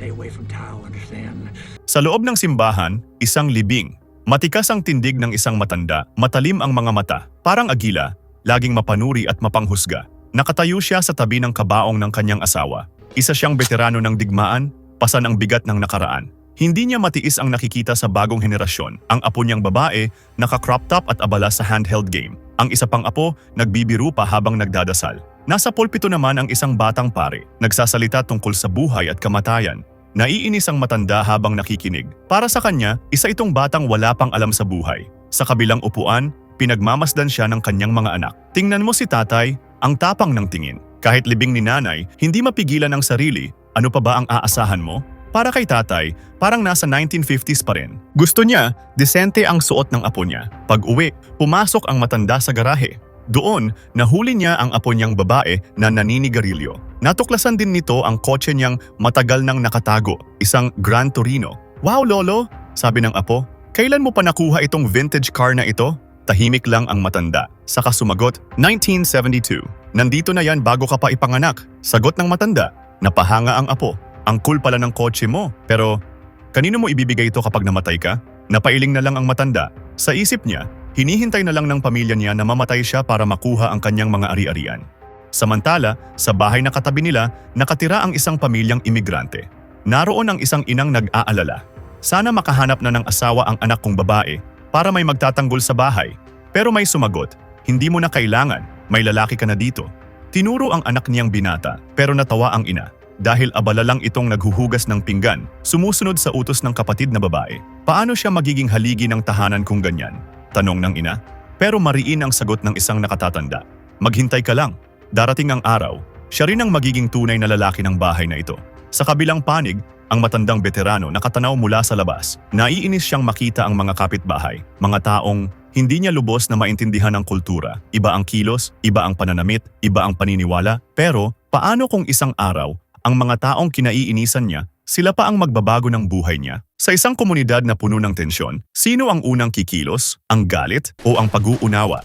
stay away from Tao, understand? Sa loob ng simbahan, isang libing. Matikas ang tindig ng isang matanda, matalim ang mga mata, parang agila, laging mapanuri at mapanghusga. Nakatayo siya sa tabi ng kabaong ng kanyang asawa. Isa siyang veterano ng digmaan, pasan ang bigat ng nakaraan. Hindi niya matiis ang nakikita sa bagong henerasyon. Ang apo niyang babae, naka-crop top at abala sa handheld game. Ang isa pang apo, nagbibiru pa habang nagdadasal. Nasa pulpito naman ang isang batang pare, nagsasalita tungkol sa buhay at kamatayan. Naiinis ang matanda habang nakikinig. Para sa kanya, isa itong batang wala pang alam sa buhay. Sa kabilang upuan, pinagmamasdan siya ng kanyang mga anak. Tingnan mo si tatay, ang tapang ng tingin. Kahit libing ni nanay, hindi mapigilan ang sarili. Ano pa ba ang aasahan mo? Para kay tatay, parang nasa 1950s pa rin. Gusto niya, desente ang suot ng apo niya. Pag uwi, pumasok ang matanda sa garahe. Doon, nahuli niya ang apo niyang babae na naninigarilyo. Natuklasan din nito ang kotse niyang matagal nang nakatago, isang Gran Torino. Wow, Lolo! Sabi ng apo, kailan mo pa nakuha itong vintage car na ito? Tahimik lang ang matanda. Saka sumagot, 1972. Nandito na yan bago ka pa ipanganak. Sagot ng matanda, napahanga ang apo. Ang cool pala ng kotse mo. Pero, kanino mo ibibigay ito kapag namatay ka? Napailing na lang ang matanda. Sa isip niya, hinihintay na lang ng pamilya niya na mamatay siya para makuha ang kanyang mga ari-arian. Samantala, sa bahay na katabi nila, nakatira ang isang pamilyang imigrante. Naroon ang isang inang nag-aalala. Sana makahanap na ng asawa ang anak kong babae para may magtatanggol sa bahay. Pero may sumagot, hindi mo na kailangan, may lalaki ka na dito. Tinuro ang anak niyang binata, pero natawa ang ina. Dahil abala lang itong naghuhugas ng pinggan, sumusunod sa utos ng kapatid na babae. Paano siya magiging haligi ng tahanan kung ganyan? Tanong ng ina. Pero mariin ang sagot ng isang nakatatanda. Maghintay ka lang. Darating ang araw, siya rin ang magiging tunay na lalaki ng bahay na ito. Sa kabilang panig, ang matandang veterano nakatanaw mula sa labas. Naiinis siyang makita ang mga kapitbahay, mga taong hindi niya lubos na maintindihan ang kultura. Iba ang kilos, iba ang pananamit, iba ang paniniwala. Pero paano kung isang araw, ang mga taong kinaiinisan niya, sila pa ang magbabago ng buhay niya? Sa isang komunidad na puno ng tensyon, sino ang unang kikilos, ang galit o ang pag-uunawa?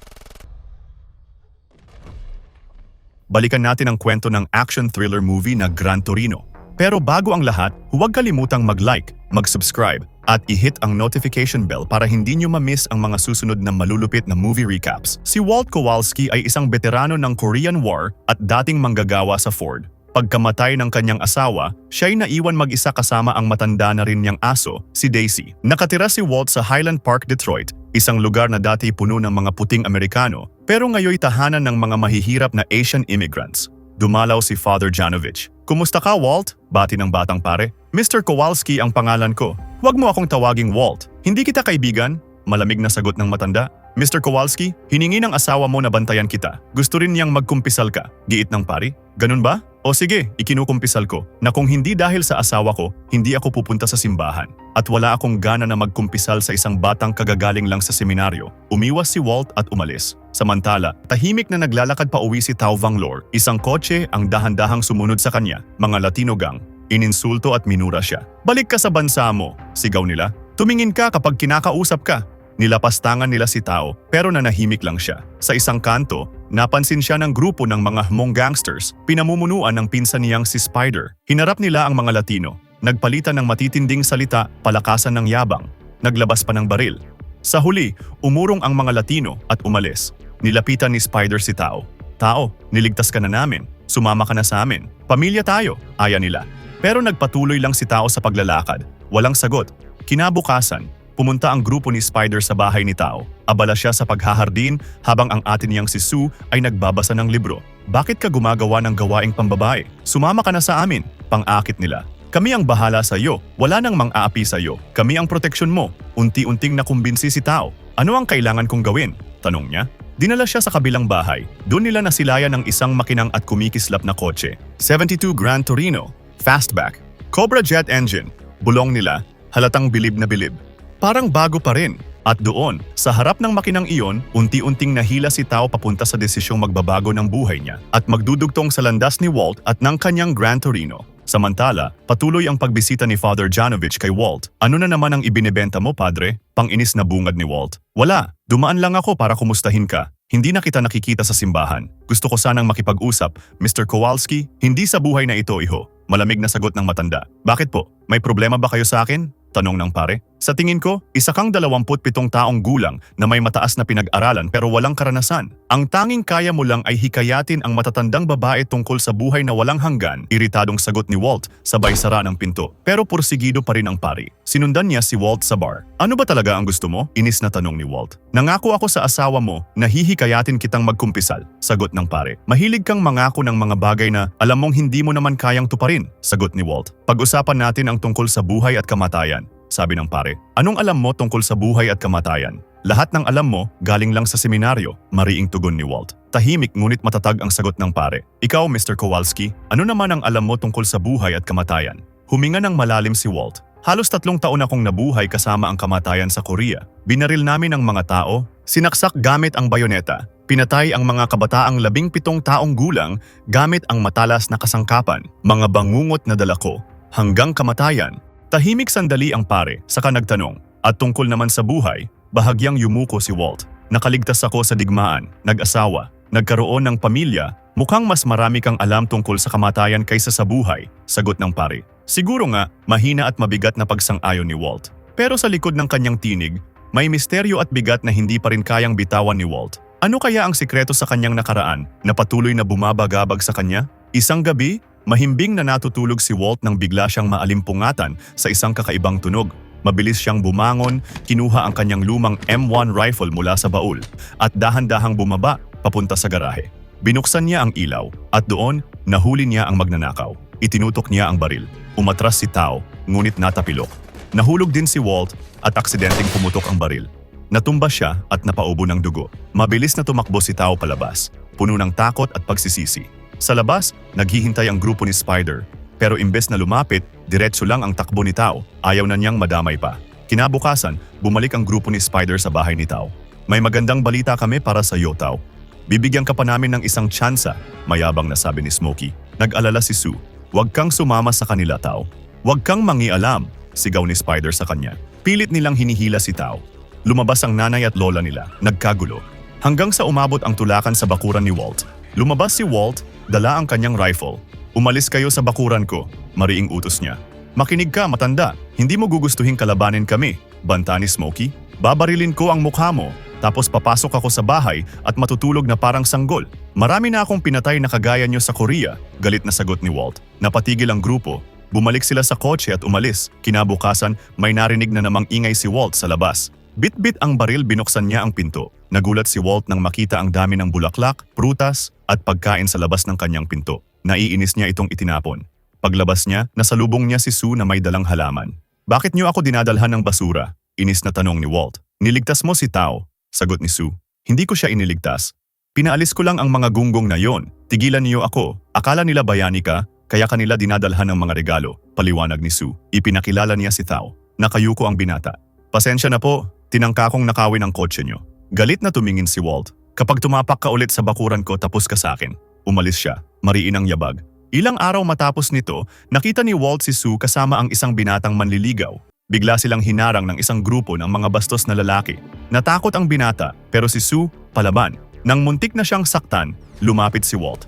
Balikan natin ang kwento ng action thriller movie na Gran Torino. Pero bago ang lahat, huwag kalimutang mag-like, mag-subscribe, at i-hit ang notification bell para hindi nyo ma-miss ang mga susunod na malulupit na movie recaps. Si Walt Kowalski ay isang veterano ng Korean War at dating manggagawa sa Ford. Pagkamatay ng kanyang asawa, siya'y naiwan mag-isa kasama ang matanda na rin niyang aso, si Daisy. Nakatira si Walt sa Highland Park, Detroit, isang lugar na dati puno ng mga puting Amerikano, pero ngayoy tahanan ng mga mahihirap na Asian immigrants. Dumalaw si Father Janovich. Kumusta ka, Walt? Bati ng batang pare. Mr. Kowalski ang pangalan ko. Huwag mo akong tawaging Walt. Hindi kita kaibigan? Malamig na sagot ng matanda. Mr. Kowalski, hiningi ng asawa mo na bantayan kita. Gusto rin niyang magkumpisal ka. Giit ng pari? Ganun ba? O sige, ikinukumpisal ko na kung hindi dahil sa asawa ko, hindi ako pupunta sa simbahan. At wala akong gana na magkumpisal sa isang batang kagagaling lang sa seminaryo. Umiwas si Walt at umalis. Samantala, tahimik na naglalakad pa uwi si Tao Vanglor. Isang kotse ang dahan-dahang sumunod sa kanya. Mga Latino gang. Ininsulto at minura siya. Balik ka sa bansa mo, sigaw nila. Tumingin ka kapag kinakausap ka. Nilapastangan nila si Tao pero nanahimik lang siya. Sa isang kanto, napansin siya ng grupo ng mga Hmong gangsters, pinamumunuan ng pinsan niyang si Spider. Hinarap nila ang mga Latino. Nagpalitan ng matitinding salita, palakasan ng yabang. Naglabas pa ng baril. Sa huli, umurong ang mga Latino at umalis. Nilapitan ni Spider si Tao. Tao, niligtas ka na namin. Sumama ka na sa amin. Pamilya tayo, aya nila. Pero nagpatuloy lang si Tao sa paglalakad. Walang sagot. Kinabukasan, pumunta ang grupo ni Spider sa bahay ni Tao. Abala siya sa paghahardin habang ang atin niyang si Sue ay nagbabasa ng libro. Bakit ka gumagawa ng gawaing pambabae? Sumama ka na sa amin, pang-akit nila. Kami ang bahala sa iyo. Wala nang mang-aapi sa iyo. Kami ang proteksyon mo. Unti-unting nakumbinsi si Tao. Ano ang kailangan kong gawin? Tanong niya. Dinala siya sa kabilang bahay. Doon nila nasilayan ng isang makinang at kumikislap na kotse. 72 Grand Torino. Fastback. Cobra Jet Engine. Bulong nila. Halatang bilib na bilib. Parang bago pa rin. At doon, sa harap ng makinang iyon, unti-unting nahila si Tao papunta sa desisyong magbabago ng buhay niya at magdudugtong sa landas ni Walt at ng kanyang Gran Torino. Samantala, patuloy ang pagbisita ni Father Janovich kay Walt. Ano na naman ang ibinebenta mo, padre? Panginis na bungad ni Walt. Wala, dumaan lang ako para kumustahin ka. Hindi na kita nakikita sa simbahan. Gusto ko sanang makipag-usap, Mr. Kowalski, hindi sa buhay na ito, iho. Malamig na sagot ng matanda. Bakit po? May problema ba kayo sa akin? Tanong ng pare. Sa tingin ko, isa kang 27 taong gulang na may mataas na pinag-aralan pero walang karanasan. Ang tanging kaya mo lang ay hikayatin ang matatandang babae tungkol sa buhay na walang hanggan. Iritadong sagot ni Walt, sabay sara ng pinto. Pero porsigido pa rin ang pari. Sinundan niya si Walt sa bar. Ano ba talaga ang gusto mo? Inis na tanong ni Walt. Nangako ako sa asawa mo na hihikayatin kitang magkumpisal. Sagot ng pare. Mahilig kang mangako ng mga bagay na alam mong hindi mo naman kayang tuparin. Sagot ni Walt. Pag-usapan natin ang tungkol sa buhay at kamatayan sabi ng pare. Anong alam mo tungkol sa buhay at kamatayan? Lahat ng alam mo galing lang sa seminaryo, mariing tugon ni Walt. Tahimik ngunit matatag ang sagot ng pare. Ikaw, Mr. Kowalski, ano naman ang alam mo tungkol sa buhay at kamatayan? Huminga ng malalim si Walt. Halos tatlong taon akong nabuhay kasama ang kamatayan sa Korea. Binaril namin ang mga tao, sinaksak gamit ang bayoneta, pinatay ang mga kabataang labing pitong taong gulang gamit ang matalas na kasangkapan, mga bangungot na dala ko, hanggang kamatayan. Tahimik sandali ang pare, saka nagtanong, at tungkol naman sa buhay, bahagyang yumuko si Walt. Nakaligtas ako sa digmaan, nag-asawa, nagkaroon ng pamilya, mukhang mas marami kang alam tungkol sa kamatayan kaysa sa buhay, sagot ng pare. Siguro nga, mahina at mabigat na pagsang-ayon ni Walt. Pero sa likod ng kanyang tinig, may misteryo at bigat na hindi pa rin kayang bitawan ni Walt. Ano kaya ang sikreto sa kanyang nakaraan na patuloy na bumabagabag sa kanya? Isang gabi, Mahimbing na natutulog si Walt nang bigla siyang maalimpungatan sa isang kakaibang tunog. Mabilis siyang bumangon, kinuha ang kanyang lumang M1 rifle mula sa baul at dahan-dahang bumaba papunta sa garahe. Binuksan niya ang ilaw at doon nahuli niya ang magnanakaw. Itinutok niya ang baril. Umatras si Tao, ngunit natapilok. Nahulog din si Walt at aksidenteng pumutok ang baril. Natumba siya at napaubo ng dugo. Mabilis na tumakbo si Tao palabas, puno ng takot at pagsisisi. Sa labas, naghihintay ang grupo ni Spider. Pero imbes na lumapit, diretso lang ang takbo ni Tao. Ayaw na niyang madamay pa. Kinabukasan, bumalik ang grupo ni Spider sa bahay ni Tao. May magandang balita kami para sa iyo, Tao. Bibigyan ka pa namin ng isang tsansa, mayabang na sabi ni Smokey. Nag-alala si Sue. Huwag kang sumama sa kanila, Tao. Huwag kang mangialam, sigaw ni Spider sa kanya. Pilit nilang hinihila si Tao. Lumabas ang nanay at lola nila, nagkagulo. Hanggang sa umabot ang tulakan sa bakuran ni Walt. Lumabas si Walt Dala ang kanyang rifle. Umalis kayo sa bakuran ko, mariing utos niya. Makinig ka, matanda. Hindi mo gugustuhin kalabanin kami, banta ni Smokey. Babarilin ko ang mukha mo, tapos papasok ako sa bahay at matutulog na parang sanggol. Marami na akong pinatay na kagaya niyo sa Korea, galit na sagot ni Walt. Napatigil ang grupo. Bumalik sila sa kotse at umalis. Kinabukasan, may narinig na namang ingay si Walt sa labas. Bit-bit ang baril binuksan niya ang pinto. Nagulat si Walt nang makita ang dami ng bulaklak, prutas at pagkain sa labas ng kanyang pinto. Naiinis niya itong itinapon. Paglabas niya, nasalubong niya si Sue na may dalang halaman. Bakit niyo ako dinadalhan ng basura? Inis na tanong ni Walt. Niligtas mo si Tao, sagot ni Sue. Hindi ko siya iniligtas. Pinaalis ko lang ang mga gunggong na yon. Tigilan niyo ako. Akala nila bayani ka, kaya kanila dinadalhan ng mga regalo. Paliwanag ni Sue. Ipinakilala niya si Tao. Nakayuko ang binata. Pasensya na po, Tinangka kong nakawin ang kotse nyo. Galit na tumingin si Walt. Kapag tumapak ka ulit sa bakuran ko tapos ka sa akin. Umalis siya, mariin ang yabag. Ilang araw matapos nito, nakita ni Walt si Sue kasama ang isang binatang manliligaw. Bigla silang hinarang ng isang grupo ng mga bastos na lalaki. Natakot ang binata, pero si Sue, palaban. Nang muntik na siyang saktan, lumapit si Walt.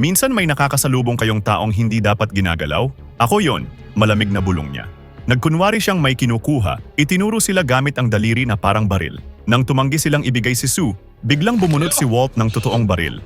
Minsan may nakakasalubong kayong taong hindi dapat ginagalaw? Ako yon, malamig na bulong niya. Nagkunwari siyang may kinukuha, itinuro sila gamit ang daliri na parang baril. Nang tumanggi silang ibigay si Sue, biglang bumunot si Walt ng totoong baril.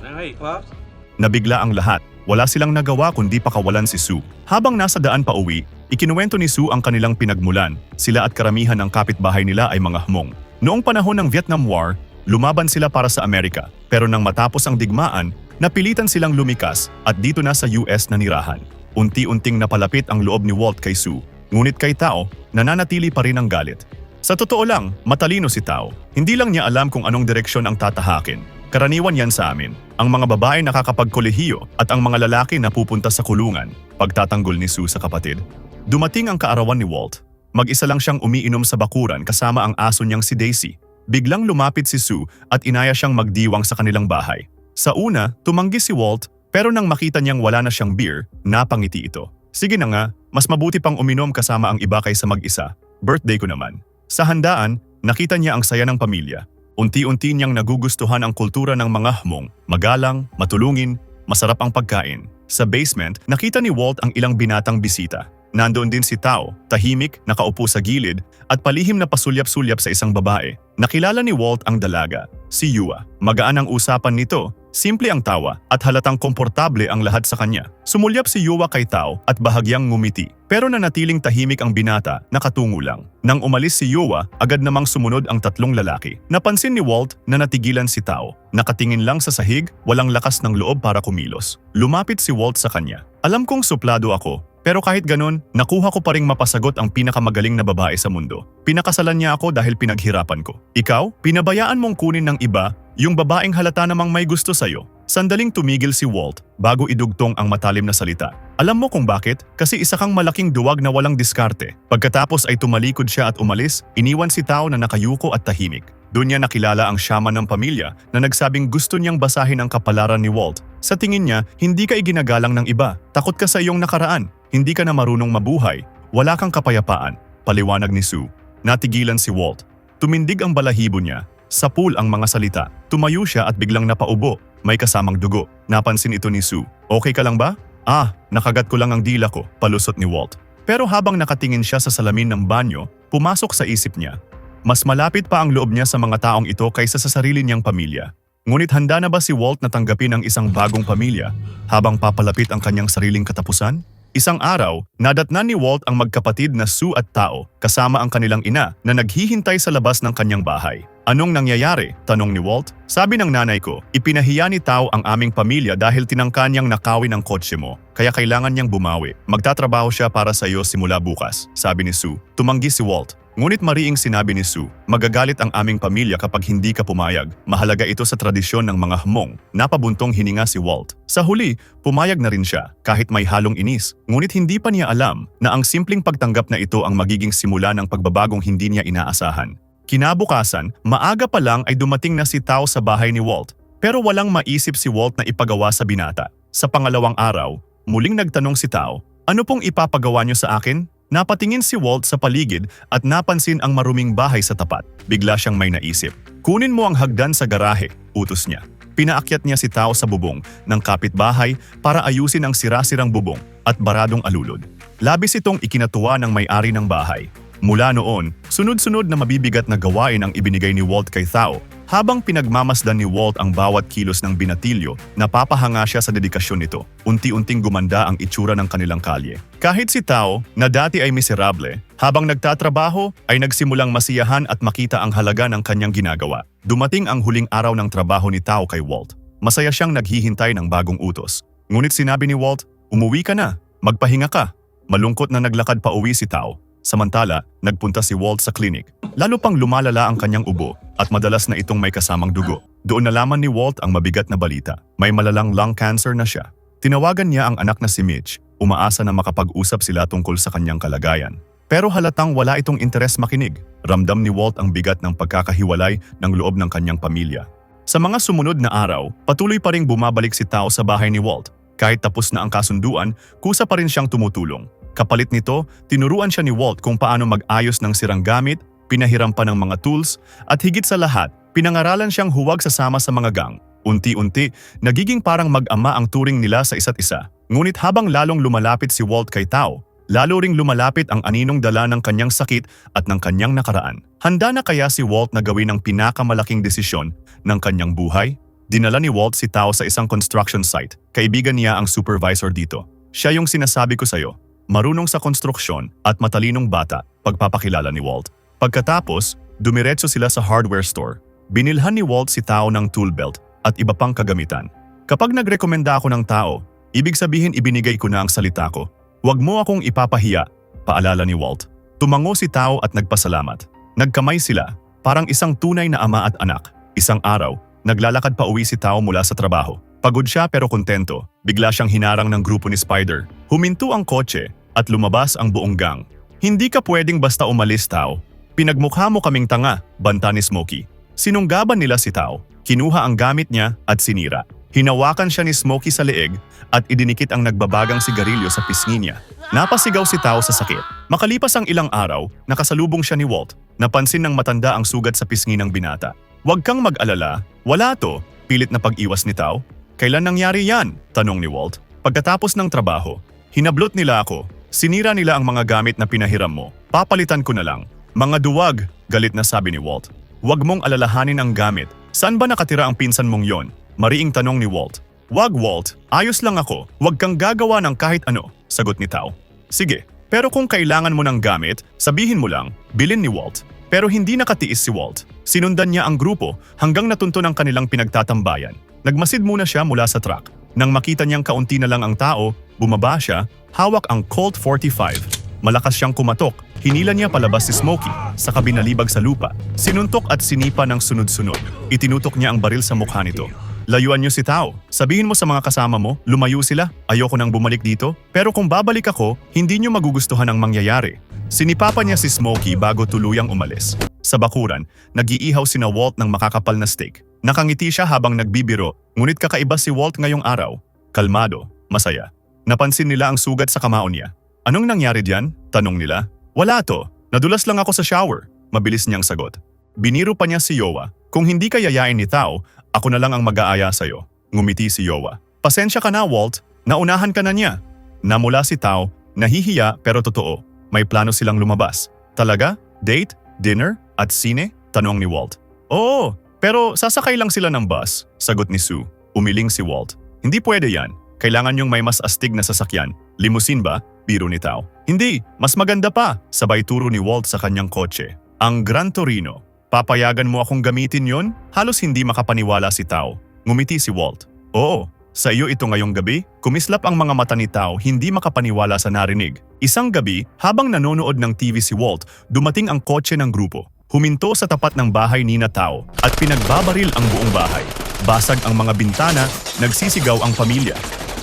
Nabigla ang lahat. Wala silang nagawa kundi pakawalan si Sue. Habang nasa daan pa uwi, ikinuwento ni Sue ang kanilang pinagmulan. Sila at karamihan ng kapitbahay nila ay mga hmong. Noong panahon ng Vietnam War, lumaban sila para sa Amerika. Pero nang matapos ang digmaan, napilitan silang lumikas at dito na sa US nanirahan. Unti-unting napalapit ang loob ni Walt kay Sue Ngunit kay Tao, nananatili pa rin ang galit. Sa totoo lang, matalino si Tao. Hindi lang niya alam kung anong direksyon ang tatahakin. Karaniwan yan sa amin. Ang mga babae nakakapagkolehiyo at ang mga lalaki na pupunta sa kulungan. Pagtatanggol ni Sue sa kapatid. Dumating ang kaarawan ni Walt. Mag-isa lang siyang umiinom sa bakuran kasama ang aso niyang si Daisy. Biglang lumapit si Sue at inaya siyang magdiwang sa kanilang bahay. Sa una, tumanggi si Walt pero nang makita niyang wala na siyang beer, napangiti ito. Sige na nga, mas mabuti pang uminom kasama ang iba kaysa mag-isa. Birthday ko naman. Sa handaan, nakita niya ang saya ng pamilya. Unti-unti niyang nagugustuhan ang kultura ng mga hmong, magalang, matulungin, Masarap ang pagkain. Sa basement, nakita ni Walt ang ilang binatang bisita. Nandoon din si Tao, tahimik, nakaupo sa gilid, at palihim na pasulyap-sulyap sa isang babae. Nakilala ni Walt ang dalaga, si Yua. Magaan ang usapan nito, simple ang tawa, at halatang komportable ang lahat sa kanya. Sumulyap si Yua kay Tao at bahagyang ngumiti. Pero nanatiling tahimik ang binata, nakatungo lang. Nang umalis si Yua, agad namang sumunod ang tatlong lalaki. Napansin ni Walt na natigilan si Tao. Nakatingin lang sa sahig, walang lakas ng loob para kumilos. Lumapit si Walt sa kanya. Alam kong suplado ako, pero kahit ganun, nakuha ko pa ring mapasagot ang pinakamagaling na babae sa mundo. Pinakasalan niya ako dahil pinaghirapan ko. Ikaw, pinabayaan mong kunin ng iba yung babaeng halata namang may gusto sa'yo. Sandaling tumigil si Walt bago idugtong ang matalim na salita. Alam mo kung bakit? Kasi isa kang malaking duwag na walang diskarte. Pagkatapos ay tumalikod siya at umalis, iniwan si Tao na nakayuko at tahimik. Doon niya nakilala ang shaman ng pamilya na nagsabing gusto niyang basahin ang kapalaran ni Walt. Sa tingin niya, hindi ka iginagalang ng iba. Takot ka sa iyong nakaraan. Hindi ka na marunong mabuhay. Wala kang kapayapaan. Paliwanag ni Sue. Natigilan si Walt. Tumindig ang balahibo niya. Sa pool ang mga salita. Tumayo siya at biglang napaubo. May kasamang dugo. Napansin ito ni Sue. Okay ka lang ba? Ah, nakagat ko lang ang dila ko, palusot ni Walt. Pero habang nakatingin siya sa salamin ng banyo, pumasok sa isip niya. Mas malapit pa ang loob niya sa mga taong ito kaysa sa sarili niyang pamilya. Ngunit handa na ba si Walt na tanggapin ang isang bagong pamilya habang papalapit ang kanyang sariling katapusan? Isang araw, nadatnan ni Walt ang magkapatid na Sue at Tao kasama ang kanilang ina na naghihintay sa labas ng kanyang bahay. Anong nangyayari? Tanong ni Walt. Sabi ng nanay ko, ipinahiya ni Tao ang aming pamilya dahil tinangka niyang nakawin ang kotse mo, kaya kailangan niyang bumawi. Magtatrabaho siya para sa iyo simula bukas, sabi ni Sue. Tumanggi si Walt. Ngunit mariing sinabi ni Sue, magagalit ang aming pamilya kapag hindi ka pumayag. Mahalaga ito sa tradisyon ng mga hamong. Napabuntong hininga si Walt. Sa huli, pumayag na rin siya, kahit may halong inis. Ngunit hindi pa niya alam na ang simpleng pagtanggap na ito ang magiging simula ng pagbabagong hindi niya inaasahan. Kinabukasan, maaga pa lang ay dumating na si Tao sa bahay ni Walt. Pero walang maisip si Walt na ipagawa sa binata. Sa pangalawang araw, muling nagtanong si Tao, ano pong ipapagawa niyo sa akin? Napatingin si Walt sa paligid at napansin ang maruming bahay sa tapat. Bigla siyang may naisip. Kunin mo ang hagdan sa garahe, utos niya. Pinaakyat niya si Tao sa bubong ng kapitbahay para ayusin ang sirasirang bubong at baradong alulod. Labis itong ikinatuwa ng may-ari ng bahay. Mula noon, sunod-sunod na mabibigat na gawain ang ibinigay ni Walt kay Tao habang pinagmamasdan ni Walt ang bawat kilos ng binatilyo, napapahanga siya sa dedikasyon nito. Unti-unting gumanda ang itsura ng kanilang kalye. Kahit si Tao, na dati ay miserable, habang nagtatrabaho ay nagsimulang masiyahan at makita ang halaga ng kanyang ginagawa. Dumating ang huling araw ng trabaho ni Tao kay Walt. Masaya siyang naghihintay ng bagong utos. Ngunit sinabi ni Walt, umuwi ka na, magpahinga ka. Malungkot na naglakad pa uwi si Tao. Samantala, nagpunta si Walt sa klinik. Lalo pang lumalala ang kanyang ubo at madalas na itong may kasamang dugo. Doon nalaman ni Walt ang mabigat na balita. May malalang lung cancer na siya. Tinawagan niya ang anak na si Mitch, umaasa na makapag-usap sila tungkol sa kanyang kalagayan. Pero halatang wala itong interes makinig. Ramdam ni Walt ang bigat ng pagkakahiwalay ng loob ng kanyang pamilya. Sa mga sumunod na araw, patuloy pa ring bumabalik si Tao sa bahay ni Walt. Kahit tapos na ang kasunduan, kusa pa rin siyang tumutulong. Kapalit nito, tinuruan siya ni Walt kung paano mag-ayos ng sirang gamit, pinahiram pa ng mga tools, at higit sa lahat, pinangaralan siyang huwag sasama sa mga gang. Unti-unti, nagiging parang mag-ama ang turing nila sa isa't isa. Ngunit habang lalong lumalapit si Walt kay Tao, lalo ring lumalapit ang aninong dala ng kanyang sakit at ng kanyang nakaraan. Handa na kaya si Walt na gawin ang pinakamalaking desisyon ng kanyang buhay? Dinala ni Walt si Tao sa isang construction site. Kaibigan niya ang supervisor dito. Siya yung sinasabi ko sa'yo, marunong sa konstruksyon at matalinong bata, pagpapakilala ni Walt. Pagkatapos, dumiretso sila sa hardware store. Binilhan ni Walt si Tao ng tool belt at iba pang kagamitan. Kapag nagrekomenda ako ng tao, ibig sabihin ibinigay ko na ang salita ko. Huwag mo akong ipapahiya, paalala ni Walt. Tumango si Tao at nagpasalamat. Nagkamay sila, parang isang tunay na ama at anak. Isang araw, naglalakad pa uwi si Tao mula sa trabaho. Pagod siya pero kontento. Bigla siyang hinarang ng grupo ni Spider. Huminto ang kotse at lumabas ang buong gang. Hindi ka pwedeng basta umalis, Tao. Pinagmukha mo kaming tanga, banta ni Smokey. Sinunggaban nila si Tao. Kinuha ang gamit niya at sinira. Hinawakan siya ni Smokey sa leeg at idinikit ang nagbabagang sigarilyo sa pisngi niya. Napasigaw si Tao sa sakit. Makalipas ang ilang araw, nakasalubong siya ni Walt. Napansin ng matanda ang sugat sa pisngi ng binata. Huwag kang mag-alala, wala to, pilit na pag-iwas ni Tao. Kailan nangyari yan? Tanong ni Walt. Pagkatapos ng trabaho, hinablot nila ako. Sinira nila ang mga gamit na pinahiram mo. Papalitan ko na lang. Mga duwag, galit na sabi ni Walt. Huwag mong alalahanin ang gamit. Saan ba nakatira ang pinsan mong yon? Mariing tanong ni Walt. Wag Walt, ayos lang ako. Huwag kang gagawa ng kahit ano, sagot ni Tao. Sige, pero kung kailangan mo ng gamit, sabihin mo lang, bilin ni Walt. Pero hindi nakatiis si Walt. Sinundan niya ang grupo hanggang natunto ng kanilang pinagtatambayan. Nagmasid muna siya mula sa truck. Nang makita niyang kaunti na lang ang tao, bumaba siya, hawak ang Colt 45. Malakas siyang kumatok. Hinila niya palabas si Smokey sa kabinalibag sa lupa. Sinuntok at sinipa ng sunod-sunod. Itinutok niya ang baril sa mukha nito. Layuan niyo si Tao. Sabihin mo sa mga kasama mo, lumayo sila. Ayoko nang bumalik dito. Pero kung babalik ako, hindi niyo magugustuhan ang mangyayari. Sinipapa niya si Smokey bago tuluyang umalis. Sa bakuran, nag-iihaw sina Walt ng makakapal na steak. Nakangiti siya habang nagbibiro, ngunit kakaiba si Walt ngayong araw. Kalmado, masaya. Napansin nila ang sugat sa kamao niya. Anong nangyari diyan? Tanong nila. Wala to. Nadulas lang ako sa shower. Mabilis niyang sagot. Biniro pa niya si Yowa. Kung hindi ka yayain ni Tao, ako na lang ang mag-aaya sa'yo. Ngumiti si Yowa. Pasensya ka na, Walt. Naunahan ka na niya. Namula si Tao, nahihiya pero totoo. May plano silang lumabas. Talaga? Date? Dinner? At sine? Tanong ni Walt. Oo, pero sasakay lang sila ng bus, sagot ni Sue. Umiling si Walt. Hindi pwede yan. Kailangan yung may mas astig na sasakyan. Limousine ba? Biro ni Tao. Hindi, mas maganda pa, sabay turo ni Walt sa kanyang kotse. Ang Gran Torino. Papayagan mo akong gamitin yon? Halos hindi makapaniwala si Tao. Ngumiti si Walt. Oo, sa iyo ito ngayong gabi, kumislap ang mga mata ni Tao hindi makapaniwala sa narinig. Isang gabi, habang nanonood ng TV si Walt, dumating ang kotse ng grupo. Huminto sa tapat ng bahay ni na Tao at pinagbabaril ang buong bahay. Basag ang mga bintana, nagsisigaw ang pamilya.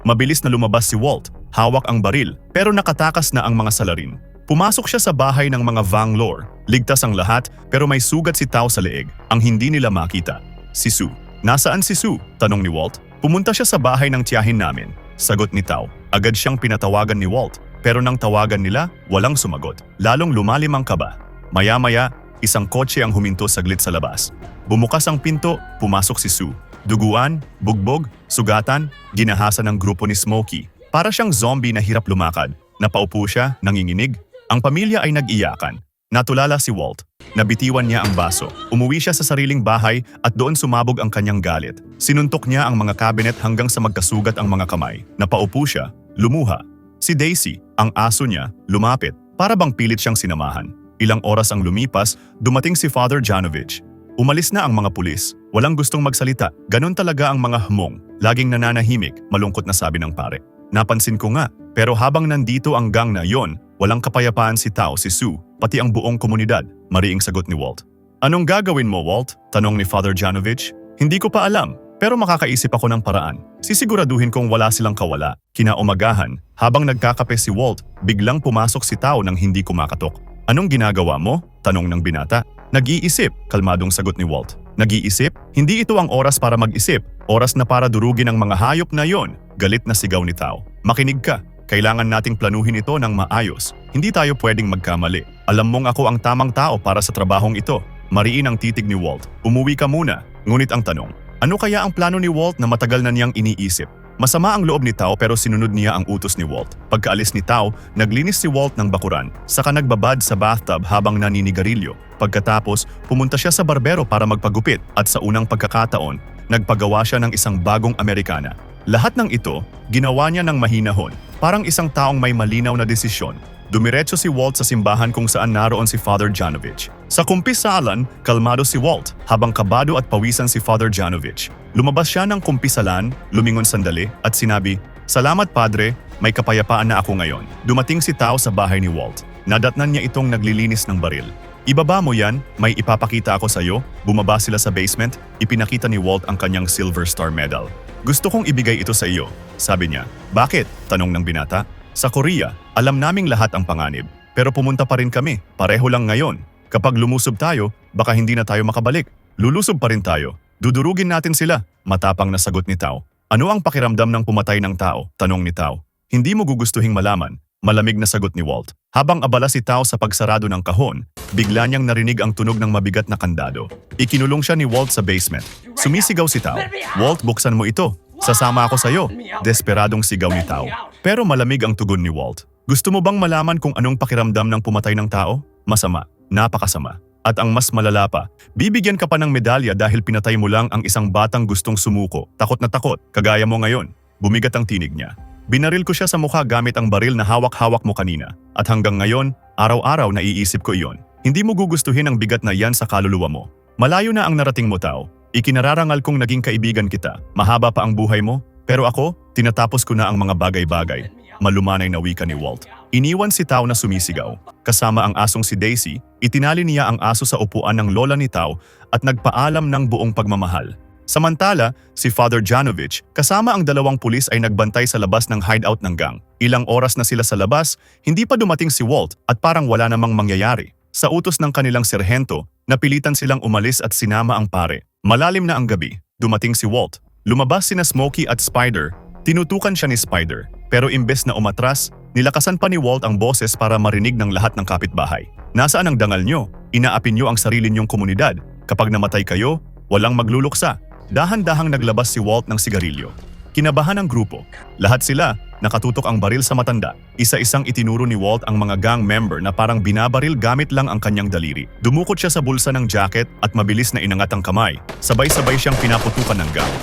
Mabilis na lumabas si Walt, hawak ang baril, pero nakatakas na ang mga salarin. Pumasok siya sa bahay ng mga Vanglor. Ligtas ang lahat, pero may sugat si Tao sa leeg, ang hindi nila makita. Si Sue. Nasaan si Sue? Tanong ni Walt. Pumunta siya sa bahay ng tiyahin namin. Sagot ni Tao. Agad siyang pinatawagan ni Walt, pero nang tawagan nila, walang sumagot. Lalong lumalim ang kaba. Maya-maya, isang kotse ang huminto saglit sa labas. Bumukas ang pinto, pumasok si Sue. Duguan, bugbog, sugatan, ginahasa ng grupo ni Smokey. Para siyang zombie na hirap lumakad. Napaupo siya, nanginginig. Ang pamilya ay nag-iyakan. Natulala si Walt. Nabitiwan niya ang baso. Umuwi siya sa sariling bahay at doon sumabog ang kanyang galit. Sinuntok niya ang mga kabinet hanggang sa magkasugat ang mga kamay. Napaupo siya, lumuha. Si Daisy, ang aso niya, lumapit para bang pilit siyang sinamahan. Ilang oras ang lumipas, dumating si Father Janovich. Umalis na ang mga pulis. Walang gustong magsalita. Ganon talaga ang mga humong. Laging nananahimik, malungkot na sabi ng pare. Napansin ko nga, pero habang nandito ang gang na yon, walang kapayapaan si Tao, si Sue, pati ang buong komunidad, mariing sagot ni Walt. Anong gagawin mo, Walt? Tanong ni Father Janovich. Hindi ko pa alam, pero makakaisip ako ng paraan. Sisiguraduhin kong wala silang kawala. Kinaumagahan, habang nagkakape si Walt, biglang pumasok si Tao nang hindi kumakatok. Anong ginagawa mo? Tanong ng binata. Nag-iisip, kalmadong sagot ni Walt. Nag-iisip? Hindi ito ang oras para mag-isip. Oras na para durugin ang mga hayop na yon. Galit na sigaw ni Tao. Makinig ka. Kailangan nating planuhin ito ng maayos. Hindi tayo pwedeng magkamali. Alam mong ako ang tamang tao para sa trabahong ito. Mariin ang titig ni Walt. Umuwi ka muna. Ngunit ang tanong, ano kaya ang plano ni Walt na matagal na niyang iniisip? Masama ang loob ni Tao pero sinunod niya ang utos ni Walt. Pagkaalis ni Tao, naglinis si Walt ng bakuran, saka nagbabad sa bathtub habang naninigarilyo. Pagkatapos, pumunta siya sa barbero para magpagupit at sa unang pagkakataon, nagpagawa siya ng isang bagong Amerikana. Lahat ng ito, ginawa niya ng mahinahon, parang isang taong may malinaw na desisyon. Dumiretso si Walt sa simbahan kung saan naroon si Father Janovich. Sa kumpisalan, kalmado si Walt habang kabado at pawisan si Father Janovich. Lumabas siya ng kumpisalan, lumingon sandali at sinabi, Salamat Padre, may kapayapaan na ako ngayon. Dumating si Tao sa bahay ni Walt. Nadatnan niya itong naglilinis ng baril. Ibaba mo yan, may ipapakita ako sa iyo. Bumaba sila sa basement, ipinakita ni Walt ang kanyang Silver Star Medal. Gusto kong ibigay ito sa iyo, sabi niya. Bakit? Tanong ng binata. Sa Korea, alam naming lahat ang panganib. Pero pumunta pa rin kami, pareho lang ngayon. Kapag lumusob tayo, baka hindi na tayo makabalik. Lulusob pa rin tayo. Dudurugin natin sila, matapang na sagot ni Tao. Ano ang pakiramdam ng pumatay ng tao? Tanong ni Tao. Hindi mo gugustuhing malaman. Malamig na sagot ni Walt. Habang abala si Tao sa pagsarado ng kahon, bigla niyang narinig ang tunog ng mabigat na kandado. Ikinulong siya ni Walt sa basement. Sumisigaw si Tao. Walt, buksan mo ito. Sasama ako sa'yo. Desperadong sigaw ni Tao. Pero malamig ang tugon ni Walt. Gusto mo bang malaman kung anong pakiramdam ng pumatay ng tao? Masama. Napakasama. At ang mas malala pa, bibigyan ka pa ng medalya dahil pinatay mo lang ang isang batang gustong sumuko. Takot na takot, kagaya mo ngayon. Bumigat ang tinig niya. Binaril ko siya sa mukha gamit ang baril na hawak-hawak mo kanina. At hanggang ngayon, araw-araw naiisip ko iyon. Hindi mo gugustuhin ang bigat na yan sa kaluluwa mo. Malayo na ang narating mo tao. Ikinararangal kong naging kaibigan kita. Mahaba pa ang buhay mo. Pero ako, tinatapos ko na ang mga bagay-bagay. Malumanay na wika ni Walt. Iniwan si Tao na sumisigaw. Kasama ang asong si Daisy, itinali niya ang aso sa upuan ng lola ni Tao at nagpaalam ng buong pagmamahal. Samantala, si Father Janovich kasama ang dalawang pulis ay nagbantay sa labas ng hideout ng gang. Ilang oras na sila sa labas, hindi pa dumating si Walt at parang wala namang mangyayari. Sa utos ng kanilang serhento, napilitan silang umalis at sinama ang pare. Malalim na ang gabi, dumating si Walt. Lumabas sina Smokey at Spider, tinutukan siya ni Spider. Pero imbes na umatras, nilakasan pa ni Walt ang boses para marinig ng lahat ng kapitbahay. Nasaan ang dangal nyo? Inaapin nyo ang sarili nyong komunidad. Kapag namatay kayo, walang magluluksa. Dahan-dahang naglabas si Walt ng sigarilyo. Kinabahan ang grupo. Lahat sila, nakatutok ang baril sa matanda. Isa-isang itinuro ni Walt ang mga gang member na parang binabaril gamit lang ang kanyang daliri. Dumukot siya sa bulsa ng jacket at mabilis na inangat ang kamay. Sabay-sabay siyang pinaputukan ng gang.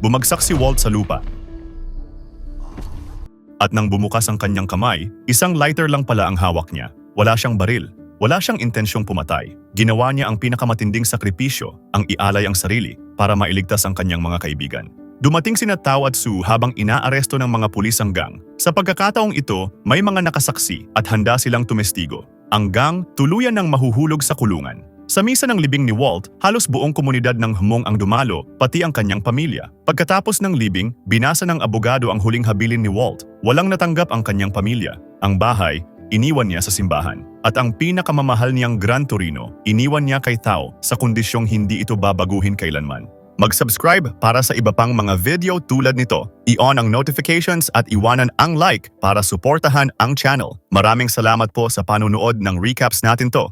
Bumagsak si Walt sa lupa. At nang bumukas ang kanyang kamay, isang lighter lang pala ang hawak niya. Wala siyang baril. Wala siyang intensyong pumatay. Ginawa niya ang pinakamatinding sakripisyo, ang ialay ang sarili para mailigtas ang kanyang mga kaibigan. Dumating sina Tao at Sue habang inaaresto ng mga pulis ang gang. Sa pagkakataong ito, may mga nakasaksi at handa silang tumestigo. Ang gang tuluyan ng mahuhulog sa kulungan. Sa misa ng libing ni Walt, halos buong komunidad ng Hmong ang dumalo, pati ang kanyang pamilya. Pagkatapos ng libing, binasa ng abogado ang huling habilin ni Walt. Walang natanggap ang kanyang pamilya. Ang bahay, iniwan niya sa simbahan. At ang pinakamamahal niyang Gran Torino, iniwan niya kay Tao sa kondisyong hindi ito babaguhin kailanman. Mag-subscribe para sa iba pang mga video tulad nito. I-on ang notifications at iwanan ang like para suportahan ang channel. Maraming salamat po sa panunood ng recaps natin to.